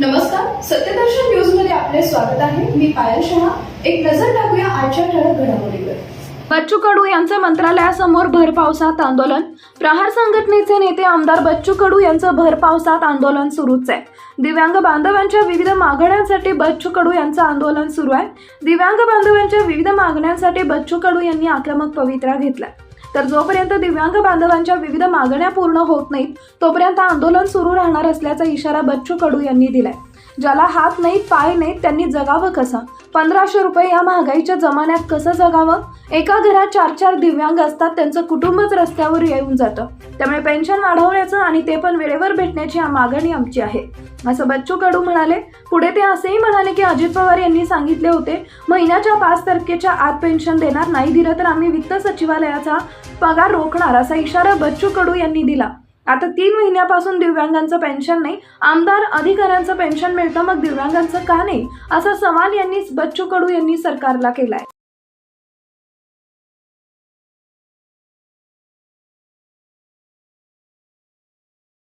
नमस्कार सत्यदर्शन न्यूजमध्ये आपले स्वागत आहे. मी पायल शहा. एक नजर टाकूया आजच्या ठळक घडामोडीवर. बच्चू कडू यांचं मंत्रालयासमोर भर पावसात आंदोलन. प्रहार संघटनेचे नेते आमदार बच्चू कडू यांचं भर पावसात आंदोलन सुरूच आहे. दिव्यांग बांधवांच्या विविध मागण्यांसाठी बच्चू कडू यांचं आंदोलन सुरू आहे. दिव्यांग बांधवांच्या विविध मागण्यांसाठी बच्चू कडू यांनी आक्रमक पवित्रा घेतला तर जोपर्यंत दिव्यांग बांधवांच्या विविध मागण्या पूर्ण होत नाहीत तोपर्यंत आंदोलन सुरू राहणार असल्याचा इशारा बच्चू कडू यांनी दिलाय. ज्याला हात नाहीत पाय नाहीत त्यांनी जगावं कसं? पंधराशे रुपये या महागाईच्या जमान्यात कसं जगावं? एका घरात चार चार दिव्यांग असतात त्यांचं कुटुंबच रस्त्यावर येऊन जातं. त्यामुळे पेन्शन वाढवण्याचं आणि ते पण वेळेवर भेटण्याची मागणी आमची आहे. असं बच्चू कडू म्हणाले. पुढे ते असेही म्हणाले की अजित पवार यांनी सांगितले होते महिन्याच्या पाच तारखेच्या आत पेन्शन देणार नाही दिलं तर आम्ही वित्त सचिवालयाचा पगार रोखणार असा इशारा बच्चू कडू यांनी दिला. आता तीन महिन्यापासून दिव्यांगांचं पेन्शन नाही आमदार अधिकाऱ्यांचं पेन्शन मिळतं मग दिव्यांगांचं का नाही? असा सवाल यांनी बच्चू कडू यांनी सरकारला केलाय.